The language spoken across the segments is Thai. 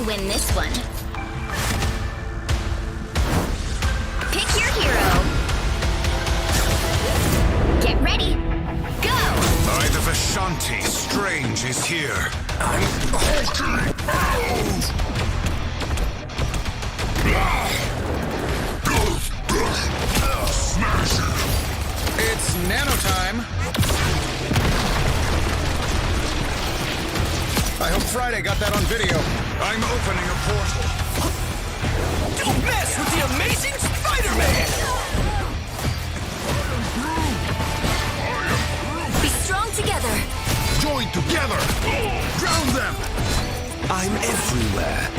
to win this one. Pick your hero. Get ready. Go! By the Vishanti, Strange is here. I'm hulking Smash it! It's nano time. I hope Friday got that on video. I'm opening a portal. Don't mess with the amazing Spider-Man! Be strong together. Join together! Drown them! I'm everywhere.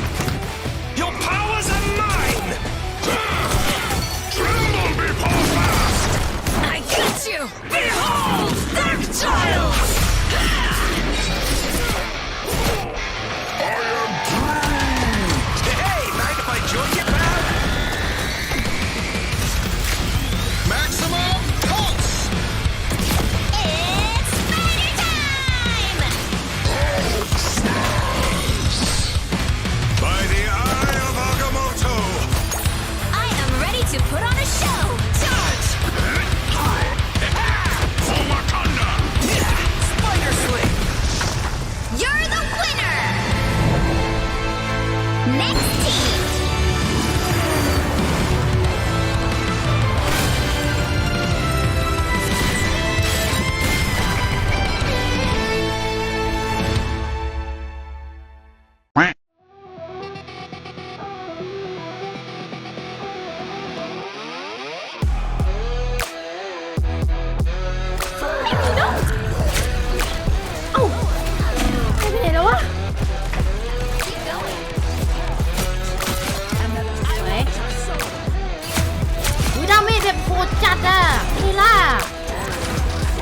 นี่ล่ะ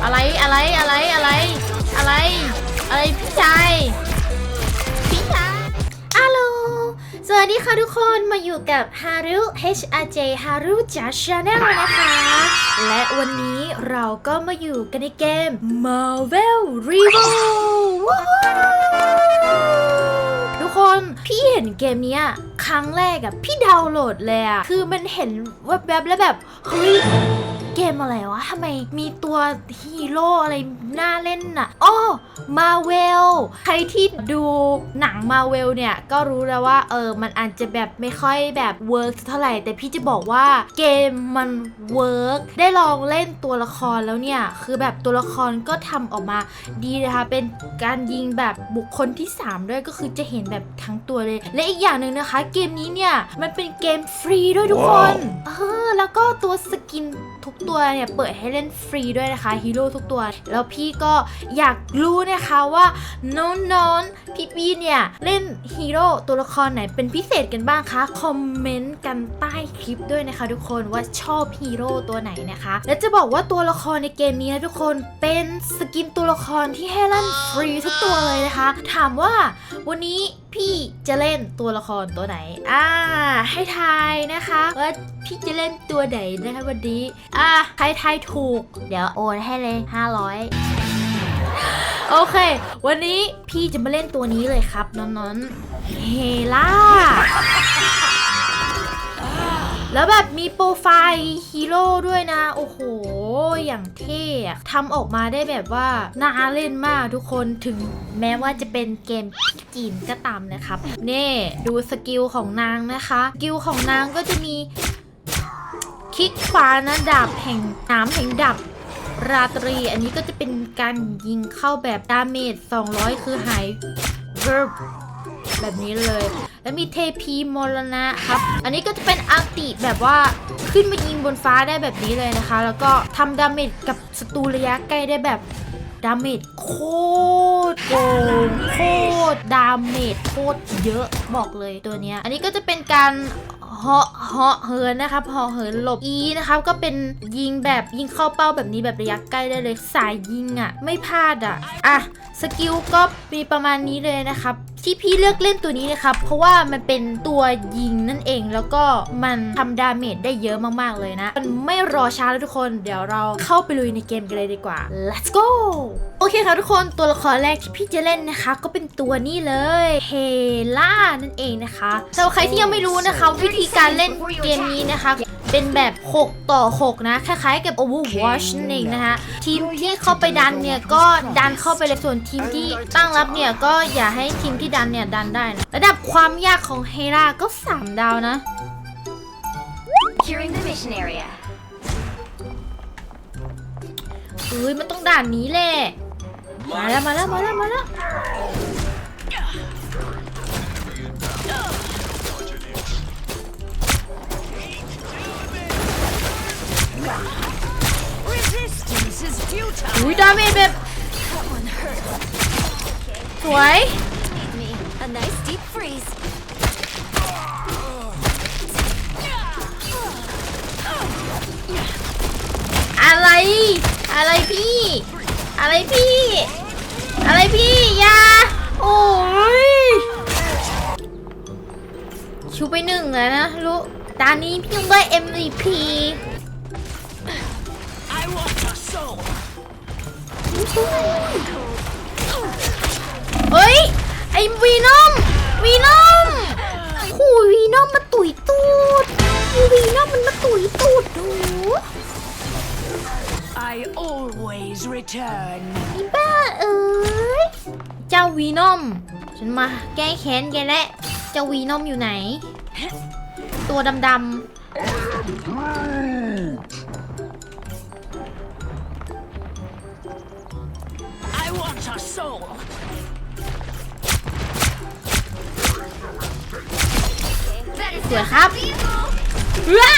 อะไรอะไรอะไรอะไรอะไรอะไรพี่ชายพี่ชายอัลโหลสวัสดีค่ะทุกคนมาอยู่กับฮารุ HRJ ฮารุจัชแนลนะคะ และวันนี้เราก็มาอยู่กันในเกม Marvel Revo ว้าวทุกคนพี่เห็นเกมเนี้ยครั้งแรกอะพี่ดาวน์โหลดเลยอะคือมันเห็นว่าแวบแล้วแบบเฮ้ย เกมอะไรวะทำไมมีตัวฮีโร่อะไรน่าเล่นน่ะอ้อมาเวลใครที่ดูหนังมาเวลเนี่ย ก็รู้แล้วว่าเออมันอาจจะแบบไม่ค่อยแบบเวิร์กเท่าไหร่ แต่พี่จะบอกว่าเกมมันเวิร์กได้ลองเล่นตัวละครแล้วเนี่ย คือแบบตัวละครก็ทำออกมาดีนะคะเป็นการยิงแบบบุคคลที่ 3 ด้วยก็คือจะเห็นแบบทั้งตัวเลย และอีกอย่างหนึ่งนะคะ เกมนี้เนี่ยมันเป็นเกมฟรีด้วยทุกคน เออแล้วก็ตัวสกินทุกตัวเนี่ยเปิดให้เล่นฟรีด้วยนะคะฮีโร่ทุกตัว แล้วพี่ก็อยากรู้นะคะว่าน้องๆพี่ๆเนี่ยเล่นฮีโร่ตัวละครไหนเป็นพิเศษกันบ้างคะคอมเมนต์กันใต้คลิปด้วยนะคะ ทุกคนว่าชอบฮีโร่ตัวไหนนะคะ และจะบอกว่าตัวละครในเกมนี้นะทุกคนเป็นสกินตัวละครที่ให้เล่นฟรีทุกตัวเลยนะคะ ถามว่าวันนี้พี่จะเล่นตัวละครตัวไหน อ่า ให้ทายนะคะ ว่าพี่จะเล่นตัวไหนนะคะวันนี้ อ่าใครทายถูก เดี๋ยวโอนให้เลย 500 โอเค วันนี้พี่จะมาเล่นตัวนี้เลยครับน้องๆเฮล่า แล้วแบบมีโปรไฟล์ฮีโร่ด้วยนะ โอ้โห อย่างเท่ทำออกมาได้แบบว่าน่าเล่นมากทุกคนถึงแม้ว่าจะเป็นเกมจีนก็ตามนะครับ เน่ดูสกิลของนางนะคะสกิลของนางก็จะมีคลิกขวานะดาบแห่งน้ำแห่งดับราตรี อันนี้ก็จะเป็นการยิงเข้าแบบดาเมจ200 คือหายเวิร์ แบบนี้เลย แล้วมีเทพีมรณะครับ อันนี้ก็จะเป็นอัลติแบบว่าขึ้นมายิงบนฟ้าได้แบบนี้เลยนะคะ แล้วก็ทำดาเมจกับศัตรูระยะใกล้ได้แบบดาเมจโคตรโกงโคตรดาเมจโคตรเยอะบอกเลยตัวเนี้ย อันนี้ก็จะเป็นการเหาะเหาะเหินนะครับเหาะเหินหลบ E นะครับก็เป็นยิงแบบยิงเข้าเป้าแบบนี้แบบระยะใกล้ได้เลยสายยิงอะ่ะ ไม่พลาดอะ่ะอะสกิลก็มีประมาณนี้เลยนะครับที่พี่เลือกเล่นตัวนี้นะครับ เพราะว่ามันเป็นตัวยิงนั่นเอง แล้วก็มันทำดาเมจได้เยอะมากๆเลยนะ มันไม่รอช้าแล้วทุกคน เดี๋ยวเราเข้าไปลุยในเกมกันเลยดีกว่า let's go โอเคครับทุกคน ตัวละครแรกที่พี่จะเล่นนะคะ ก็เป็นตัวนี้เลยเฮล่านั่นเองนะคะสำหรับใครที่ยังไม่รู้นะคะ วิธีการเล่นเกมนี้นะคะ เป็นแบบ 6 ต่อ 6 นะ คล้ายๆกับ Overwatch นั่นเองนะคะทีมที่เข้าไปดันเนี่ยก็ดันเข้าไปเลยส่วนทีมที่ตั้งรับเนี่ยก็อย่าให้ทีมที่ดันเนี่ยดันได้นะระดับความยากของเฮราก็ 3 ดาวนะ Securing the mission area. เอ้ยมันต้องด่านนี้แหละ มาแล้วมาแล้วมาแล้วมาแล้ว อุ้ยดาเมจแบบสวย Me. A nice deep freeze. อะไร อะไรพี่ อะไรพี่ อะไรพี่อยาโอ้ยชูไปหนึ่งแล้วนะรู้ตอนนี้พี่ยังได้ MVP เฮ้ย ไอ้วีนอม วีนอมหูวีนอมมาตุ๋ยตูดวีนอมมันมาตุ๋ยตูดดู I always return. อีบ้าเอ้ย เจ้าวีนอม ฉันมาแก้แค้นแกแล้วเจ้าวีนอมอยู่ไหน ตัวดำ I want your soul. ๆสวยครับว้า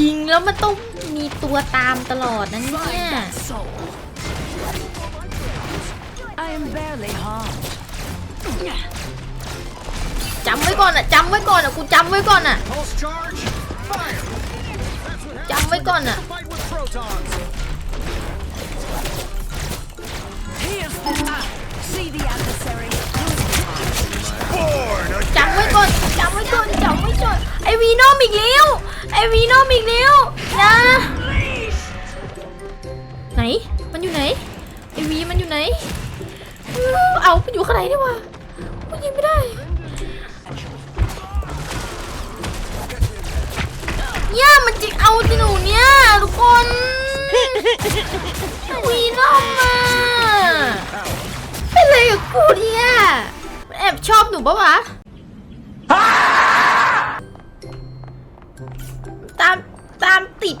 ยิงแล้วมันต้องมีตัวตามตลอดนะเนี่ย Soul. I am barely harmed. จำไว้ก่อนอะจำไว้ก่อนอะกูจำไว้ก่อนอะ Pulse charge. Fire. That's what จำไว้ก่อนอะ happens when you fight with protons. จำไว้ก่อนจำไว้ก่อนจำไว้ก่อนไอวีนอมอีกแล้วไอวีนอมอีกแล้วนะไหนมันอยู่ไหนไอวีมันอยู่ไหนเอาไปอยู่ข้างในดีกว่ามันยิงไม่ได้เนี่ยมันจิกเอาที่หนูเนี่ยทุกคนวีนอมมา เป็นไรกับกูเนี่ยแอบชอบหนูปะวะ ตามตามติด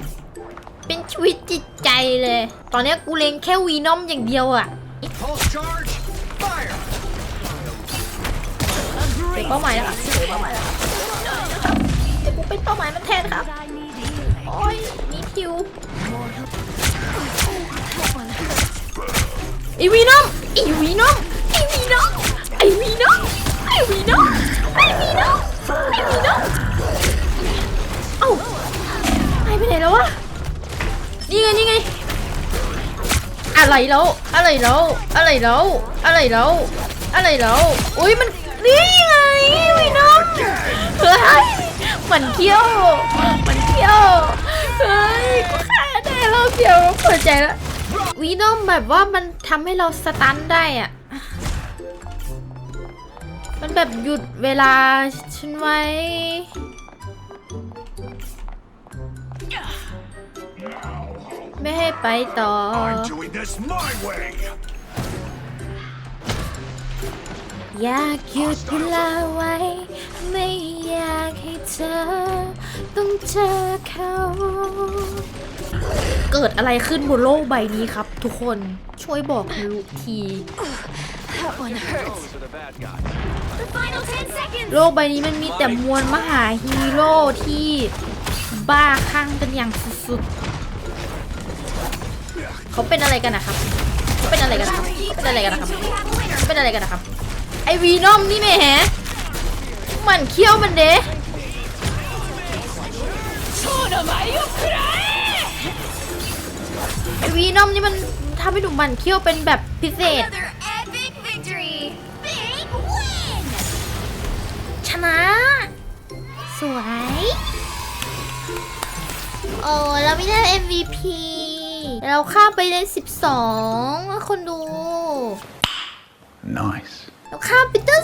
เป็นชีวิตจิตใจเลย ตอนนี้กูเลงแค่วีนอมอย่างเดียวอะเดี๋ยวเป้าหมายแล้วเป้าหมายแล้วครับเดี๋ยวกูเป็นเป้าหมายมันแทนครับ โอ้ยมีคิว อวีนอมไอวีนอมไอวีนอมไอวีนอมไอวีนอมไอวีนอมไอวีนอมเอ้าหายไปไหนแล้ววะนี่ไงนี่ไงอะไรแล้วอะไรแล้วอะไรแล้วอะไรแล้วอะไรแล้วอุ้ยมันนี่ไงวีนอมเฮ้ยมันเขี้ยวมันเขี้ยวเฮ้ยกูฆ่าได้รอบเดียวเปิดใจแล้ว วีนอมแบบว่ามันทำให้เราสตันได้อะมันแบบหยุดเวลาฉันไว้ ไม่ให้ไปต่อ I'm doing this my way. อยากหยุดเวลาไว้ ไม่อยากให้เธอต้องเจอเขา เกิดอะไรขึ้นบนโลกใบนี้ครับ ทุกคนช่วยบอกลูกที That one hurts. The final 10 seconds. โลกใบนี้มันมีแต่มวลมหาฮีโร่ที่บ้าคลั่งกันอย่างสุดๆ เขาเป็นอะไรกันนะครับเขาเป็นอะไรกันนะครับเขาเป็นอะไรกันนะครับเขาเป็นอะไรกันนะครับ ไอวีนอมนี่แหมมันเคี้ยวมันเด้ ไอวีนอมนี่มันทำให้หนูมันเคี้ยวเป็นแบบพิเศษ Another epic victory. Thank สวย โอ้เราไม่ได้ MVP เราข้ามไปใน 12อะคนดู Nice. เราข้ามไปตั้ง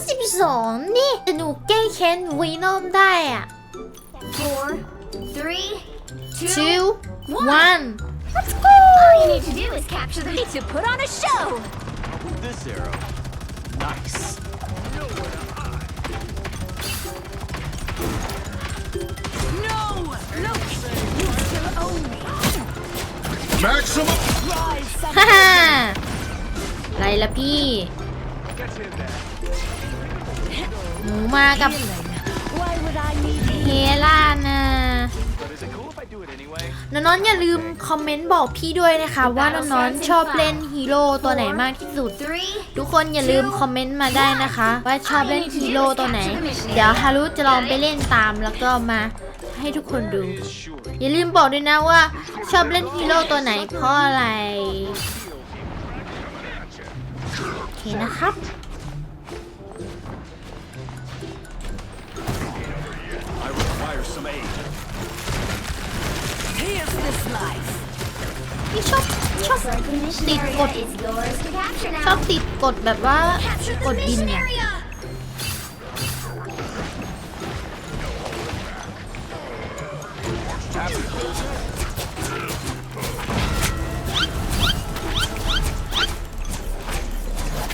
12 นี่แต่หนูแก้แค้นวีนอมได้อะ Four, three, two, two one Let's go! All you need to do is capture the beat to put on a show. This arrow. Nice. No! Look! You still own me. Maximum. Rise, ฮ่าฮ่าอะไรล่ะพี่ หนูมากับ Why would I need เฮล่านะ But is it cool if I do it anyway? น้องๆอย่าลืมคอมเมนต์บอกพี่ด้วยนะคะ ว่าน้องๆชอบเล่นฮีโร่ตัวไหนมากที่สุด three? ทุกคนอย่าลืมคอมเมนต์มาได้นะคะ ว่าชอบเล่นฮีโร่ตัวไหน เดี๋ยวฮารุจะลองไปเล่นตามแล้วก็มาให้ทุกคนดู Sure. อย่าลืมบอกด้วยนะว่า ชอบเล่นฮีโร่ตัวไหนเพราะอะไรโอเคนะครับ ที่ชอบชอบติดกดชอบติดกดแบบว่ากดดินเนี่ย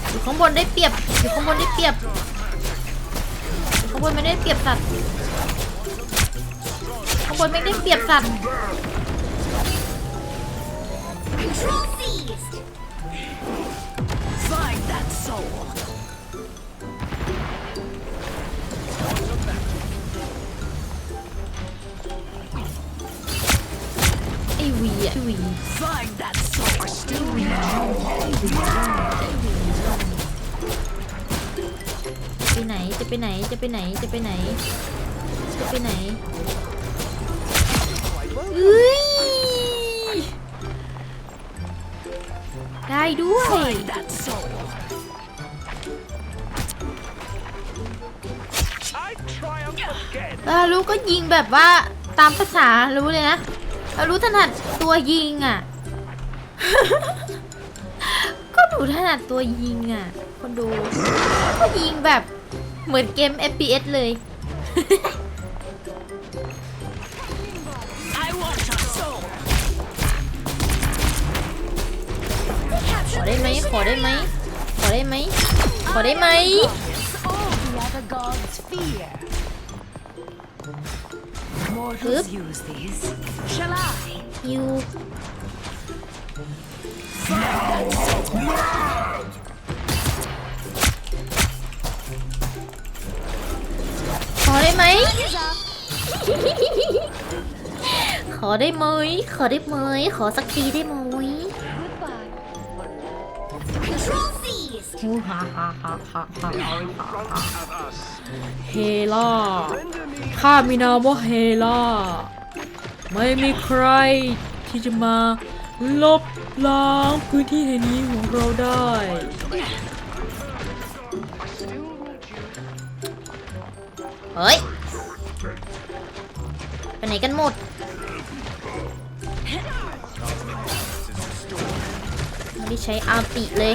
อยู่ข้างบนได้เปรียบอยู่ข้างบนได้เปรียบข้างบนไม่ได้เปรียบสัตว์ข้างบนไม่ได้เปรียบสัตว์ Control seized. Find that soul. ไอวีอะไอวี Find that soul. Still ไปไหน จะไปไหน จะไปไหน จะไปไหน จะไปไหนเอ้ย ได้ด้วย that soul. I triumph again. แล้วรู้ก็ยิงแบบว่าตามภาษารู้เลยนะแล้วรู้ถนัดตัวยิงอะ ก็ดูถนัดตัวยิงอะ คนดู ก็ยิงแบบเหมือนเกม FPS เลย ไหมขอได้ไหมขอได้ไหมขอได้ไหม All the other gods fear. Mortals use these. Shall I? ยูขอได้ไหม ขอได้ไหม ขอได้ไหม ขอสักทีได้ไหม seized. ฮูฮ่าฮ่าฮ่าฮ่าฮ่าเฮล่าข้ามีนามว่าเฮล่าไม่มีใครที่จะมาลบล้างพื้นที่แห่งนี้ของเราได้ เฮ้ย ไปไหนกันหมด ไม่ได้ใช้อาร์ติเลย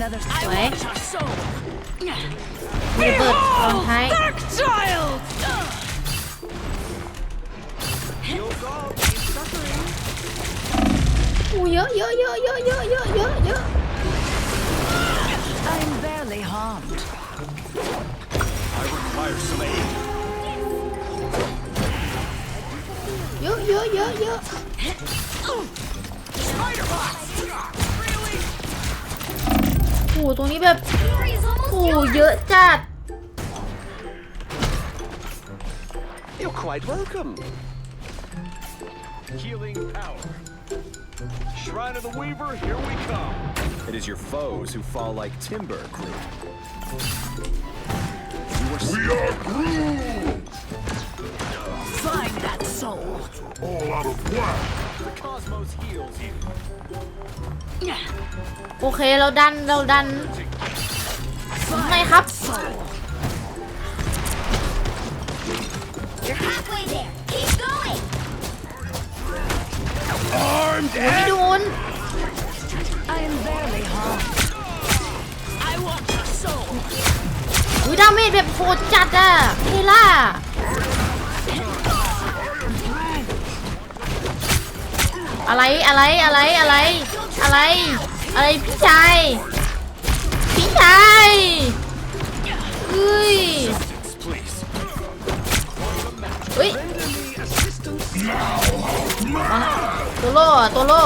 another's play. Need on high. Child! Oh, yo, yo, yo, yo, yo, yo, yo, yo. I'm barely harmed. I require some aid. Yo, yo, yo, yo. Spider-Bot! โ ตรงนี้แบบ Glory is โอ้ almost โห yours. เยอะจัด You're quite welcome. Healing power. Shrine of the Weaver, here we come. It is your foes who fall like timber, Groot. We are Groot! Find that soul. All out of whack. The cosmos heals you. โอเคเราดันเราดันไม่ครับ You're halfway there. Keep going. ไม่โดน I am barely harmed. I want your soul. อุ้ยดาเมจแบบโหดจัดอะเฮล่า อะไรอะไรอะไรอะไร อะไร อะไรพี่ชายพี่ชายเฮ้ยเฮ้ยตัวโล่ตัวโล่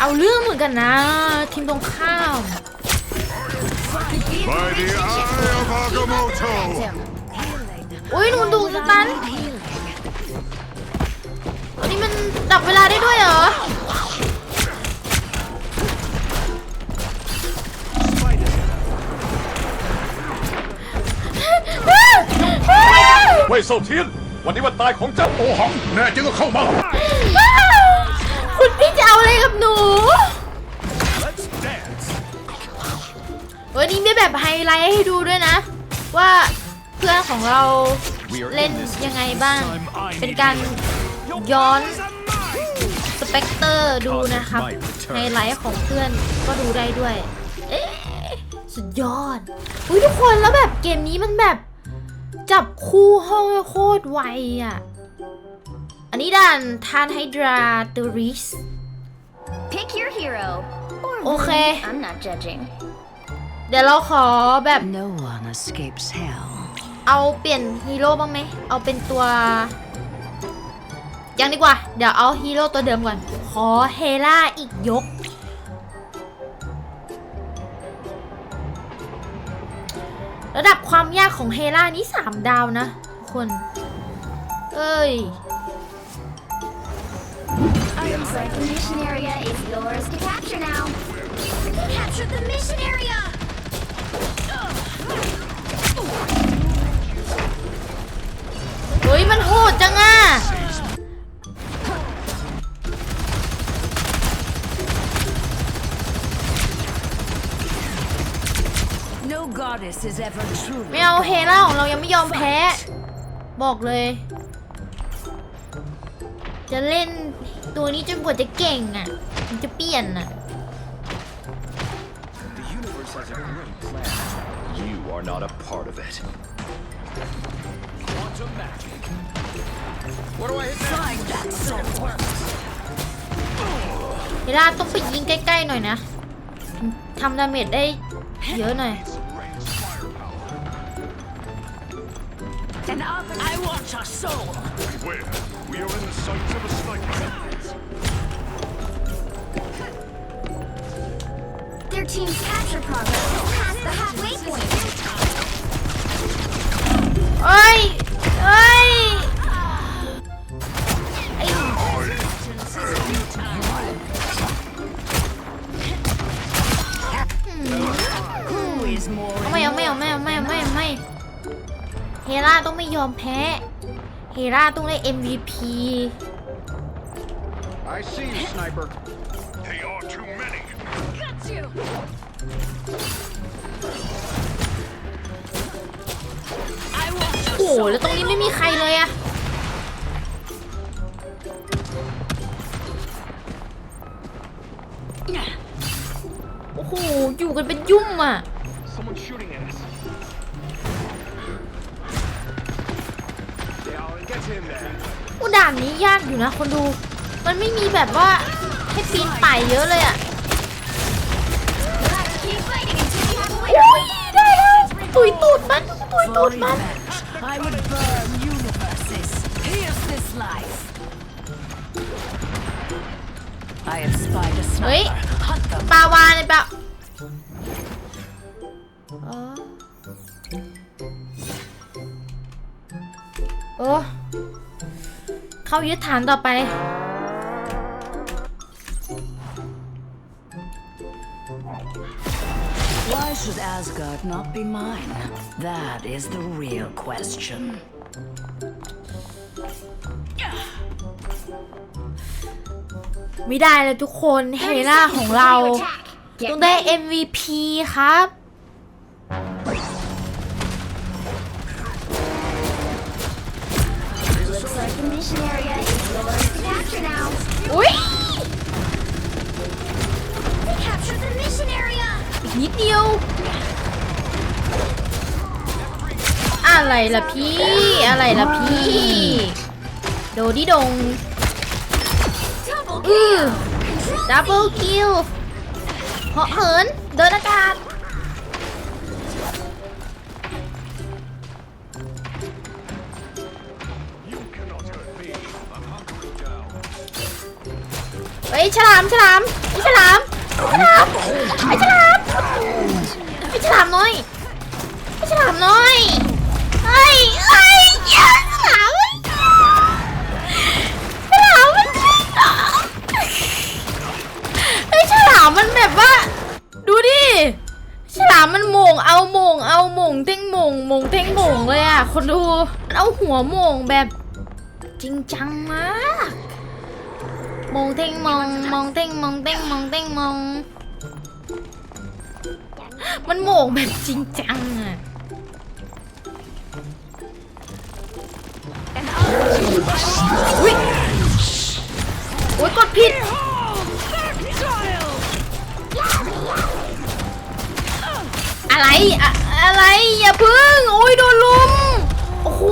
เอาเรื่องเหมือนกันนะทีมตรงข้าม By the eye of Agamotto! อุ้ยหนูดูสตันอันนี้มันดับเวลาได้ด้วยเหรอ เว่ยเซาเทียน วันนี้วันตายของเจ้าโอหัง แน่จริงก็เข้ามา คุณพี่จะเอะไรกับหนู วันนี้มีแบบไฮไลท์ให้ดูด้วยนะ ว่าเพื่อนของเราเล่นยังไงบ้าง เป็นการย้อนสเปกเตอร์ดูนะครับไฮไลท์ของเพื่อนก็ดูได้ด้วย สุดยอดอุ้ยทุกคนแล้วแบบเกมนี้มันแบบจับคู่ห้องโคตรไวอะ อันนี้ด่านทานไฮดราเตอริส Pick your hero. Or Okay. villain. I'm not judging. เดี๋ยวเราขอแบบ No one escapes hell. เอาเปลี่ยนฮีโร่บ้างไหม เอาเป็นตัว ยังดีกว่า เดี๋ยวเอาฮีโร่ตัวเดิมก่อน ขอเฮล่าอีกยก ระดับความยากของเฮล่านี้ 3 ดาวนะทุกคน เอ้ย The mission area is yours to capture now. Capture the mission area. เฮ้ย มันโหดจังอ่ะ No goddess is ever truly. ไม่เอาเฮล่าของเรายังไม่ยอมแพ้ บอกเลย จะเล่นตัวนี้จนกว่าจะเก่งอะมันจะเปลี่ยนอะ the universe has a great plan. You are not a part of it. Quantum magic. What do I hit next? Find that soul. เฮล่าต้องไปยิงใกล้ๆหน่อยนะทำดาเมจได้เยอะหน่อย And up. I want your soul. Beware, we are in the sight of a sniper. Their team's capture progress is past the halfway point. เอ้ ยอมแพ้ เฮล่าต้องได้ MVP I see you, sniper. They are too many. Got you. I want your โอ้โหแล้วตรงนี้ไม่มีใครเลยอะโอ้โห อยู่กันเป็นยุ่มอะ อุด่านนี้ยากอยู่นะคนดู มันไม่มีแบบว่าให้ปีนป่ายเยอะเลยอะได้แล้ตุยตูดมันตุยตูดมันเฮ้ยป่ burn ลยเปาวาเลยปะโอ้ เข้ายึดฐานต่อไป Why should Asgard not be mine? That is the real question. ไม่ได้เลยทุกคน เฮ30ล่า seconds ของ before เรา you attack. Get ต้องได้ ready. MVP ครับ อะไรล่ะพี่อะไรล่ะพี่ โดดิดง Double อือ Control ดับเบิลคิวเหาะเหินเดินอากาศ You cannot hurt me. I'm hunkering down. เฮ้ยฉลามฉลามไอ้ฉลามฉลามไอ้ฉลามไอ้ฉลามน้อยไอ้ฉลามน้อย เฮ้ยเฮ้ยฉลามฉลามมันไอ้ฉลามมันแบบว่า ดูดิฉลามมันโหม่งเอาโหม่งเอาโหม่งเท่งโหม่งโหม่งเท่งโหม่งเลยอะคนดูมันเอาหัวโหม่งแบบจริงจังมากโมองเท่งโมองมองเท่งโมองเท่งโมองเท่งโมองมันโหมงแบบจริงจังอะ อุ้ยโอ้ยกดผิดอะไรอะอะไรอย่าพึ่งโอ้ยโดนลุมโอ้โห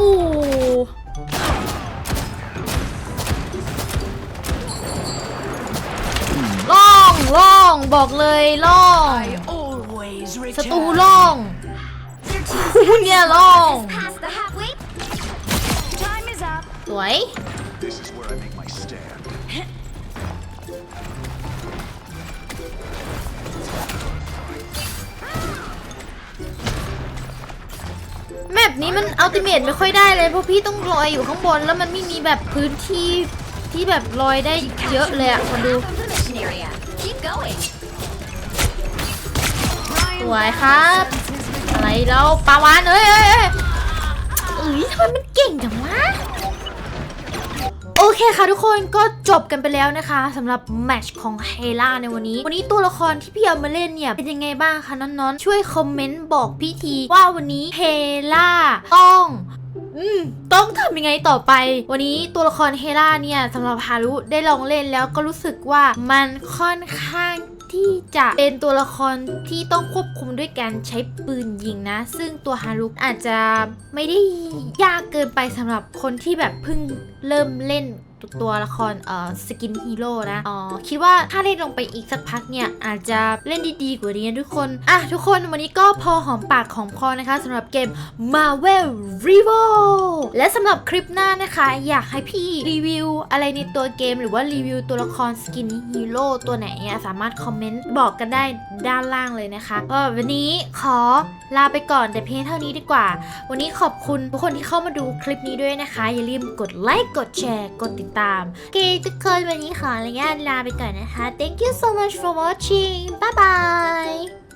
ล่องล่องบอกเลยล่อง Always ศัตรู return. ล่อง Your two คู่เนี่ยล่อง วย This is where I make my stand. แมปนี้มันอัลติเมทไม่ค่อยได้เลยเพราะพี่ต้องลอยอยู่ข้างบน แล้วมันไม่มีแบบพื้นที่ที่แบบลอยได้เยอะเลยอะคนดู Half of the mission area. Keep going. สวยครับ อะไรแล้วปลาวานเอ้ยเอ้ยเอ้ยเอ้ยทำไมมันเก่งจังวะโอ เคค่ะทุกคนก็จบกันไปแล้วนะคะสำหรับแมตช์ของเฮล่าในวันนี้ วันนี้ตัวละครที่พี่เอามาเล่นเนี่ย เป็นยังไงบ้างคะน้องๆ ช่วยคอมเมนต์บอกพี่ที ว่าวันนี้เฮล่าต้องอืมต้องทำยังไงต่อไป วันนี้ตัวละครเฮล่าเนี่ยสำหรับฮารุได้ลองเล่นแล้วก็รู้สึกว่ามันค่อนข้าง ที่จะเป็นตัวละครที่ต้องควบคุมด้วยการใช้ปืนยิงนะ ซึ่งตัวฮารุอาจจะไม่ได้ยากเกินไปสำหรับคนที่แบบเพิ่งเริ่มเล่น ตัวละครเอ่อสกินฮีโร่นะอ๋อคิดว่าถ้าเล่นลงไปอีกสักพักเนี่ย อาจจะเล่นได้ดีกว่านี้นะทุกคน อะ ทุกคนวันนี้ก็พอหอมปากของคอนะคะสำหรับเกม Marvel Rival และสำหรับคลิปหน้านะคะ อยากให้พี่รีวิวอะไรในตัวเกม หรือว่ารีวิวตัวละครสกินฮีโร่ตัวไหนเนี่ยสามารถคอมเมนต์บอกกันได้ด้านล่างเลยนะคะก็วันนี้ขอลาไปก่อนแต่เพียงเท่านี้ดีกว่า วันนี้ขอบคุณทุกคนที่เข้ามาดูคลิปนี้ด้วยนะคะ อย่าลืมกดไลค์กดแชร์กดติดตามโอเคทุกคนวันนี้ขออนุญาตลาไปก่อนนะคะ thank you so much for watching bye bye